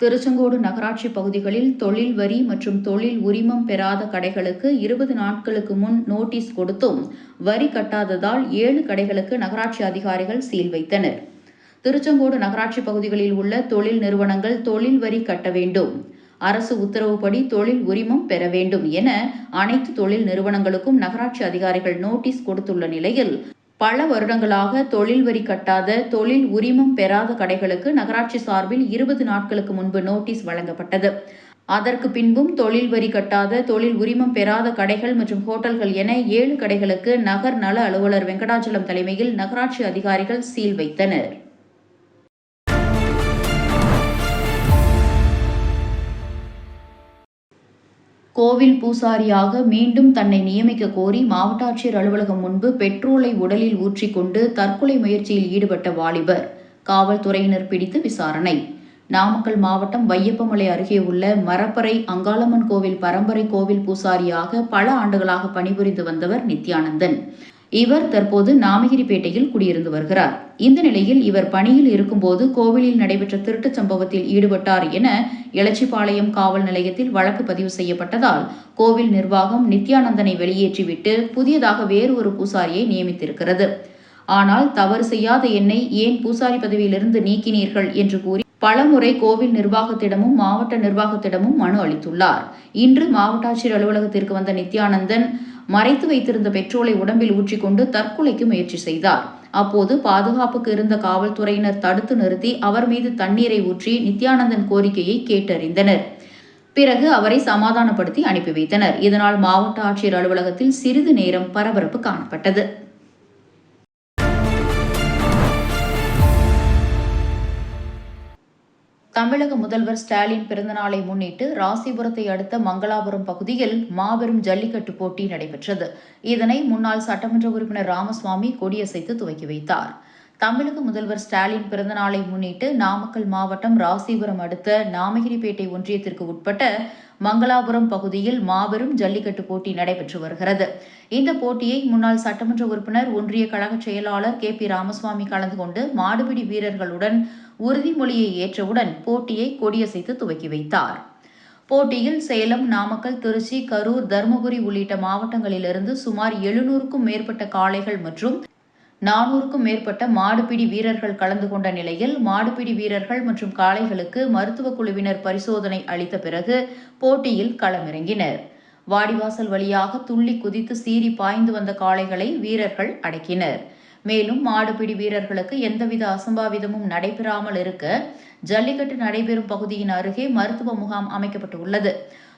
திருச்செங்கோடு நகராட்சி பகுதிகளில் தொழில் வரி மற்றும் தொழில் உரிமம் பெறாத கடைகளுக்கு இருபது நாட்களுக்கு முன் நோட்டீஸ் கொடுத்தும் வரி கட்டாததால் ஏழு கடைகளுக்கு நகராட்சி அதிகாரிகள் சீல் வைத்தனர். திருச்செங்கோடு நகராட்சி பகுதிகளில் உள்ள தொழில் நிறுவனங்கள் தொழில் வரி கட்ட வேண்டும். அரசு உத்தரவுப்படி தொழில் உரிமம் பெற வேண்டும் என அனைத்து தொழில் நிறுவனங்களுக்கும் நகராட்சி அதிகாரிகள் நோட்டீஸ் கொடுத்துள்ள நிலையில் பல வருடங்களாக தொழில் வரி கட்டாத தொழில் உரிமம் பெறாத கடைகளுக்கு நகராட்சி சார்பில் இருபது நாட்களுக்கு முன்பு நோட்டீஸ் வழங்கப்பட்டது. அதற்கு பின்பும் தொழில் வரி கட்டாத தொழில் உரிமம் பெறாத கடைகள் மற்றும் ஹோட்டல்கள் என ஏழு கடைகளுக்கு நகர் நல அலுவலர் வெங்கடாச்சலம் தலைமையில் நகராட்சி அதிகாரிகள் சீல் வைத்தனர். கோவில் பூசாரியாக மீண்டும் தன்னை நியமிக்க கோரி மாவட்ட ஆட்சியர் அலுவலகம் முன்பு பெட்ரோலை உடலில் ஊற்றிக்கொண்டு தற்கொலை முயற்சியில் ஈடுபட்ட வாலிபர். காவல்துறையினர் பிடித்து விசாரணை. நாமக்கல் மாவட்டம் வையப்பமலை அருகே உள்ள மரப்பறை அங்காளம்மன் கோவில் பரம்பரை கோவில் பூசாரியாக பல ஆண்டுகளாக பணிபுரிந்து வந்தவர் நித்யானந்தன். இவர் தற்போது நாமகிரிப்பேட்டையில் குடியிருந்து வருகிறார். இந்த நிலையில் இவர் பணியில் இருக்கும்போது கோவிலில் நடைபெற்ற திருட்டுச் சம்பவத்தில் ஈடுபட்டார் என எலச்சிபாளையம் காவல் நிலையத்தில் வழக்கு பதிவு செய்யப்பட்டதால் கோவில் நிர்வாகம் நித்யானந்தனை வெளியேற்றிவிட்டு புதியதாக வேறு ஒரு பூசாரியை நியமித்திருக்கிறது. ஆனால் தவறு செய்யாத என்னை ஏன் பூசாரி பதவியிலிருந்து நீக்கினீர்கள் என்று கூறி பலமுறை கோவில் நிர்வாகத்திடமும் மாவட்ட நிர்வாகத்திடமும் மனு அளித்துள்ளார். இன்று மாவட்ட ஆட்சியர் அலுவலகத்திற்கு வந்த நித்யானந்தன் மறைத்து வைத்திருந்த பெட்ரோலை உடம்பில் ஊற்றிக்கொண்டு தற்கொலைக்கு முயற்சி செய்தார். அப்போது பாதுகாப்புக்கு இருந்த காவல்துறையினர் தடுத்து நிறுத்தி அவர் மீது தண்ணீரை ஊற்றி நித்யானந்தன் கோரிக்கையை கேட்டறிந்தனர். பிறகு அவரை சமாதானப்படுத்தி அனுப்பி வைத்தனர். இதனால் மாவட்ட ஆட்சியர் அலுவலகத்தில் சிறிது நேரம் பரபரப்பு காணப்பட்டது. தமிழக முதல்வர் ஸ்டாலின் பிறந்தநாளை முன்னிட்டு ராசிபுரத்தை அடுத்த மங்களாபுரம் பகுதியில் மாபெரும் ஜல்லிக்கட்டு போட்டி நடைபெற்றது. இதனை முன்னாள் சட்டமன்ற உறுப்பினர் ராமசுவாமி கொடியசைத்து துவக்கி வைத்தார். தமிழக முதல்வர் ஸ்டாலின் பிறந்தநாளை முன்னிட்டு நாமக்கல் மாவட்டம் ராசிபுரம் அடுத்த நாமகிரிப்பேட்டை ஒன்றியத்திற்கு உட்பட்ட மங்களாபுரம் பகுதியில் மாபெரும் ஜல்லிக்கட்டு போட்டி நடைபெற்று வருகிறது. இந்த போட்டியை முன்னாள் சட்டமன்ற உறுப்பினர் ஒன்றிய கழக செயலாளர் கே பி ராமசுவாமி கலந்து கொண்டு மாடுபிடி வீரர்களுடன் உறுதிமொழியை ஏற்றவுடன் போட்டியை கொடியசைத்து துவக்கி வைத்தார். போட்டியில் சேலம் நாமக்கல் திருச்சி கரூர் தருமபுரி உள்ளிட்ட மாவட்டங்களிலிருந்து சுமார் எழுநூறுக்கும் மேற்பட்ட காளைகள் மற்றும் நானூறுக்கும் மேற்பட்ட மாடுபிடி வீரர்கள் கலந்து கொண்ட நிலையில் மாடுபிடி வீரர்கள் மற்றும் காளைகளுக்கு மருத்துவ குழுவினர் பரிசோதனை அளித்த பிறகு போட்டியில் களமிறங்கினர். வாடிவாசல் வழியாக துள்ளி குதித்து சீறி பாய்ந்து வந்த காளைகளை வீரர்கள் அடக்கினர். மேலும் மாடுபிடி வீரர்களுக்கு எந்தவித அசம்பாவிதமும் நடைபெறாமல் இருக்க ஜல்லிக்கட்டு நடைபெறும் பகுதியின் அருகே மருத்துவ முகாம் அமைக்கப்பட்டுள்ளது.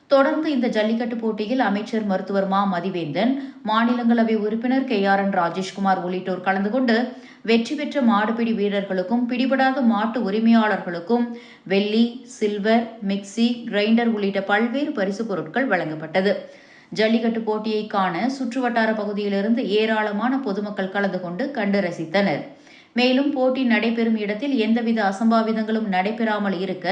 தொடர்ந்து இந்த ஜல்லிக்கட்டு போட்டியில் அமைச்சர் மருத்துவர் மா மதிவேந்தன் மாநிலங்களவை உறுப்பினர் கே ஆர் என் ராஜேஷ்குமார் உள்ளிட்டோர் கலந்து கொண்டு வெற்றி பெற்ற மாடுபிடி வீரர்களுக்கும் பிடிபடாத மாட்டு உரிமையாளர்களுக்கும் வெள்ளி சில்வர் மிக்சி கிரைண்டர் உள்ளிட்ட பல்வேறு பரிசுப் பொருட்கள் வழங்கப்பட்டது. ஜல்லிக்கட்டு போட்டியை காண சுற்றுவட்டார பகுதியிலிருந்து ஏராளமான பொதுமக்கள் கலந்து கொண்டு கண்டு ரசித்தனர். மேலும் போட்டி நடைபெறும் இடத்தில் எந்தவித அசம்பாவிதங்களும் நடைபெறாமல் இருக்க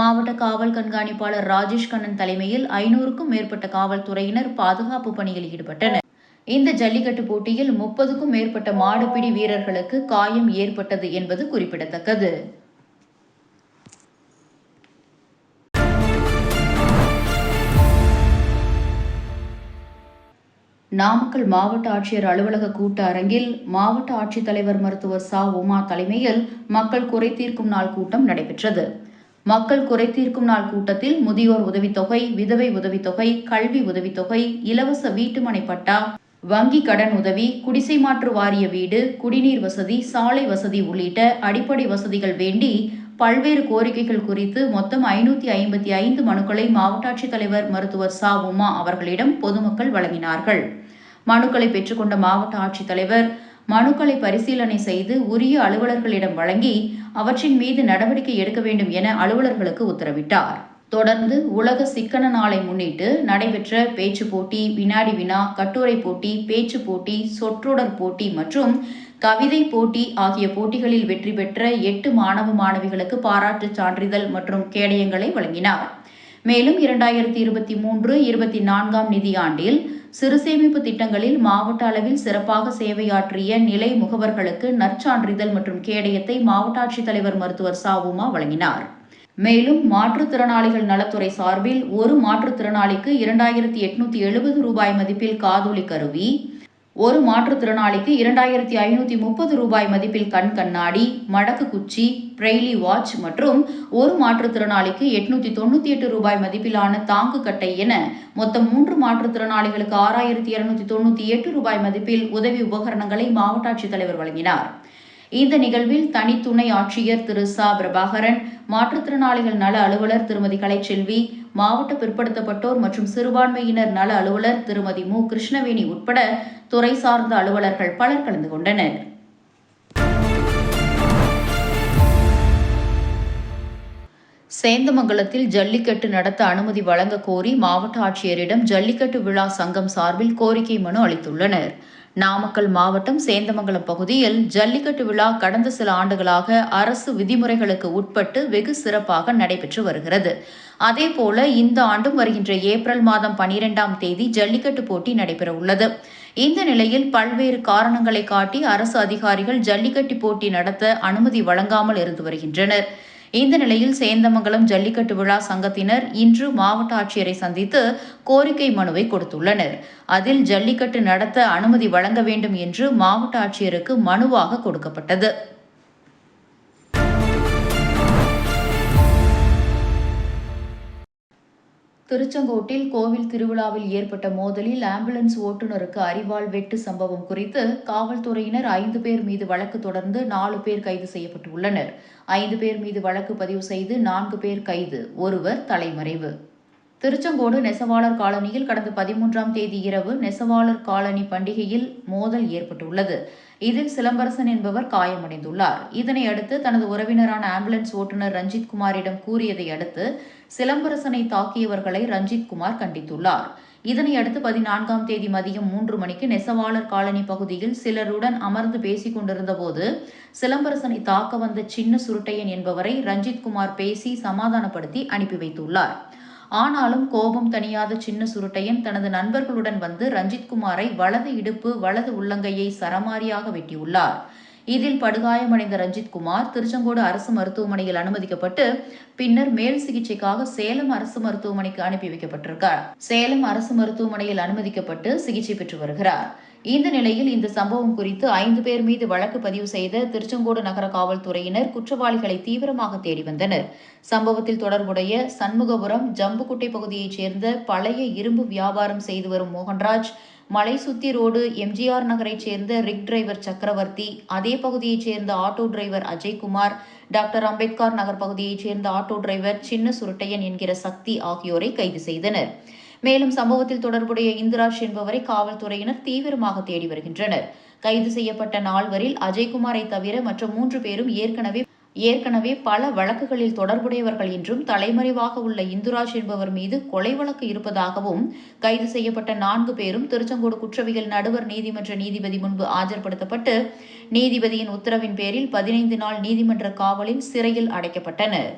மாவட்ட காவல் கண்காணிப்பாளர் ராஜேஷ் கண்ணன் தலைமையில் ஐநூறுக்கும் மேற்பட்ட காவல்துறையினர் பாதுகாப்பு பணியில் ஈடுபட்டனர். இந்த ஜல்லிக்கட்டு போட்டியில் முப்பதுக்கும் மேற்பட்ட மாடுபிடி வீரர்களுக்கு காயம் ஏற்பட்டது என்பது குறிப்பிடத்தக்கது. நாமக்கல் மாவட்ட ஆட்சியர் அலுவலக கூட்ட அரங்கில் மாவட்ட ஆட்சித்தலைவர் மருத்துவர் சா. உமா தலைமையில் மக்கள் குறை தீர்க்கும் நாள் கூட்டம் நடைபெற்றது. மக்கள் குறை தீர்க்கும் நாள் கூட்டத்தில் முதியோர் உதவித்தொகை விதவை உதவித்தொகை கல்வி உதவித்தொகை இலவச வீட்டுமனை பட்டா வங்கி கடன் உதவி குடிசை மாற்று வாரிய வீடு குடிநீர் வசதி சாலை வசதி உள்ளிட்ட அடிப்படை வசதிகள் வேண்டி பல்வேறு கோரிக்கைகள் குறித்து மொத்தம் ஐநூத்தி ஐம்பத்தி ஐந்து மனுக்களை மாவட்ட ஆட்சித்தலைவர் மருத்துவர் சா. உமா அவர்களிடம் பொதுமக்கள் வழங்கினார்கள். மனுக்களை பெற்றுக்கொண்ட மாவட்ட ஆட்சித்தலைவர் மனுக்களை பரிசீலனை செய்து உரிய அலுவலர்களிடம் வழங்கி அவற்றின் மீது நடவடிக்கை எடுக்க வேண்டும் என அலுவலர்களுக்கு உத்தரவிட்டார். தொடர்ந்து உலக சிக்கன நாளை முன்னிட்டு நடைபெற்ற பேச்சு போட்டி வினாடி வினா கட்டுரை போட்டி பேச்சு போட்டி சொற்றொடர் போட்டி மற்றும் கவிதை போட்டி ஆகிய போட்டிகளில் வெற்றி பெற்ற எட்டு மாணவ மாணவிகளுக்கு பாராட்டுச் சான்றிதழ் மற்றும் கேடயங்களை வழங்கினார். மேலும் இரண்டாயிரத்தி இருபத்தி மூன்று இருபத்தி நான்காம் நிதியாண்டில் சிறு சேமிப்பு திட்டங்களில் மாவட்ட அளவில் சிறப்பாக சேவையாற்றிய நிலை முகவர்களுக்கு நற்சான்றிதழ் மற்றும் கேடயத்தை மாவட்ட ஆட்சித்தலைவர் மருத்துவர் சாவுமா வழங்கினார். மேலும் மாற்றுத்திறனாளிகள் நலத்துறை சார்பில் ஒரு மாற்றுத்திறனாளிக்கு இரண்டாயிரத்தி எட்நூத்தி எழுபது ரூபாய் மதிப்பில் காதொலி கருவி ஒரு மாற்றுத்திறனாளிக்கு இரண்டாயிரத்தி ஐநூத்தி முப்பது ரூபாய் மதிப்பில் கண் கண்ணாடி மடக்கு குச்சி பிரெய்லி வாட்ச் மற்றும் ஒரு மாற்றுத்திறனாளிக்கு எட்நூத்தி தொண்ணூற்றி எட்டு ரூபாய் மதிப்பிலான தாங்கு கட்டை என மொத்தம் மூன்று மாற்றுத்திறனாளிகளுக்கு ஆறாயிரத்தி இருநூத்தி தொண்ணூற்றி எட்டு ரூபாய் மதிப்பில் உதவி உபகரணங்களை மாவட்ட ஆட்சித்தலைவர் வழங்கினார். இந்த நிகழ்வில் தனித்துணை ஆட்சியர் திரு சா. பிரபாகரன் மாற்றுத்திறனாளிகள் நல அலுவலர் திருமதி கலைச்செல்வி மாவட்ட பிற்படுத்தப்பட்டோர் மற்றும் சிறுபான்மையினர் நல அலுவலர் திருமதி மு. கிருஷ்ணவேணி உட்பட துறை சார்ந்த அலுவலர்கள் பலர் கலந்து கொண்டனர். சேந்தமங்கலத்தில் ஜல்லிக்கட்டு நடத்த அனுமதி வழங்க கோரி மாவட்ட ஆட்சியரிடம் ஜல்லிக்கட்டு விழா சங்கம் சார்பில் கோரிக்கை மனு அளித்துள்ளனர். நாமக்கல் மாவட்டம் சேந்தமங்கலம் பகுதியில் ஜல்லிக்கட்டு விழா கடந்த சில ஆண்டுகளாக அரசு விதிமுறைகளுக்கு உட்பட்டு வெகு சிறப்பாக நடைபெற்று வருகிறது. அதேபோல இந்த ஆண்டும் வருகின்ற ஏப்ரல் மாதம் பனிரெண்டாம் தேதி ஜல்லிக்கட்டு போட்டி நடைபெற உள்ளது. இந்த நிலையில் பல்வேறு காரணங்களை காட்டி அரசு அதிகாரிகள் ஜல்லிக்கட்டு போட்டி நடத்த அனுமதி வழங்காமல் இருந்து வருகின்றனர். இந்த நிலையில் சேந்தமங்கலம் ஜல்லிக்கட்டு விழா சங்கத்தினர் இன்று மாவட்ட ஆட்சியரை சந்தித்து கோரிக்கை மனுவை கொடுத்துள்ளனர். அதில் ஜல்லிக்கட்டு நடத்த அனுமதி வழங்க வேண்டும் என்று மாவட்ட ஆட்சியருக்கு மனுவாக கொடுக்கப்பட்டது. திருச்செங்கோட்டில் கோவில் திருவிழாவில் ஏற்பட்ட மோதலில் ஆம்புலன்ஸ் ஓட்டுநருக்கு அரிவாள் வெட்டு சம்பவம் குறித்து காவல்துறையினர் ஐந்து பேர் மீது வழக்கு தொடர்ந்து நாலு பேர் கைது செய்யப்பட்டுள்ளனர். ஐந்து பேர் மீது வழக்கு பதிவு செய்து நான்கு பேர் கைது. ஒருவர் தலைமறைவு. திருச்செங்கோடு நெசவாளர் காலனியில் கடந்த பதிமூன்றாம் தேதி இரவு நெசவாளர் காலனி பண்டிகையில் மோதல் ஏற்பட்டுள்ளது. இதில் சிலம்பரசன் என்பவர் காயமடைந்துள்ளார். இதனை அடுத்து தனது உறவினரான ஆம்புலன்ஸ் ஓட்டுநர் ரஞ்சித் குமாரிடம் கூறியதை அடுத்து சிலம்பரசனை தாக்கியவர்களை ரஞ்சித் குமார் கண்டித்துள்ளார். இதனை அடுத்து பதினான்காம் தேதி மதியம் மூன்று மணிக்கு நெசவாளர் காலனி பகுதியில் சிலருடன் அமர்ந்து பேசிக் கொண்டிருந்த போது சிலம்பரசனை தாக்க வந்த சின்ன சுருட்டையன் என்பவரை ரஞ்சித் குமார் பேசி சமாதானப்படுத்தி அனுப்பி வைத்துள்ளார். ஆனாலும் கோபம் தணியாத சின்ன சுருட்டையன் தனது நண்பர்களுடன் வந்து ரஞ்சித்குமாரை வலது இடுப்பு வலது உள்ளங்கையை சரமாரியாக வெட்டியுள்ளார். இதில் படுகாயமடைந்த ரஞ்சித்குமார் திருச்செங்கோடு அரசு மருத்துவமனையில் அனுமதிக்கப்பட்டு பின்னர் மேல் சிகிச்சைக்காக சேலம் அரசு மருத்துவமனைக்கு அனுப்பி வைக்கப்பட்டிருக்கார். சேலம் அரசு மருத்துவமனையில் அனுமதிக்கப்பட்டு சிகிச்சை பெற்று வருகிறார். இந்த நிலையில் இந்த சம்பவம் குறித்து ஐந்து பேர் மீது வழக்கு பதிவு செய்த திருச்செங்கோடு நகர காவல்துறையினர் குற்றவாளிகளை தீவிரமாக தேடி வந்தனர். சம்பவத்தில் தொடர்புடைய சண்முகபுரம் ஜம்புக்குட்டை பகுதியைச் சேர்ந்த பழைய இரும்பு வியாபாரம் செய்து வரும் மோகன்ராஜ் மலை சுத்தி ரோடு எம்ஜிஆர் நகரைச் சேர்ந்த ரிக் டிரைவர் சக்கரவர்த்தி அதே பகுதியைச் சேர்ந்த auto driver Ajaykumar doctor Ambedkar Nagar பகுதியைச் சேர்ந்த ஆட்டோ டிரைவர் சின்ன சுருட்டையன் என்கிற சக்தி ஆகியோரை கைது செய்தனர். மேலும் சம்பவத்தில் தொடர்புடைய இந்திராஜ் என்பவரை காவல்துறையினர் தீவிரமாக தேடி வருகின்றனர். கைது செய்யப்பட்ட நால்வரில் அஜய்குமாரை தவிர மற்ற மூன்று பேரும் ஏற்கனவே ஏற்கனவே பல வழக்குகளில் தொடர்புடையவர்கள் என்றும் தலைமறைவாக உள்ள இந்துராஜ் என்பவர் மீது கொலை வழக்கு இருப்பதாகவும் கைது செய்யப்பட்ட நான்கு பேரும் திருச்செங்கோடு குற்றவியல் நடுவர் நீதிமன்ற நீதிபதி முன்பு ஆஜர்படுத்தப்பட்டு நீதிபதியின் உத்தரவின் பேரில் பதினைந்து நாள் நீதிமன்ற காவலில் சிறையில் அடைக்கப்பட்டனர்.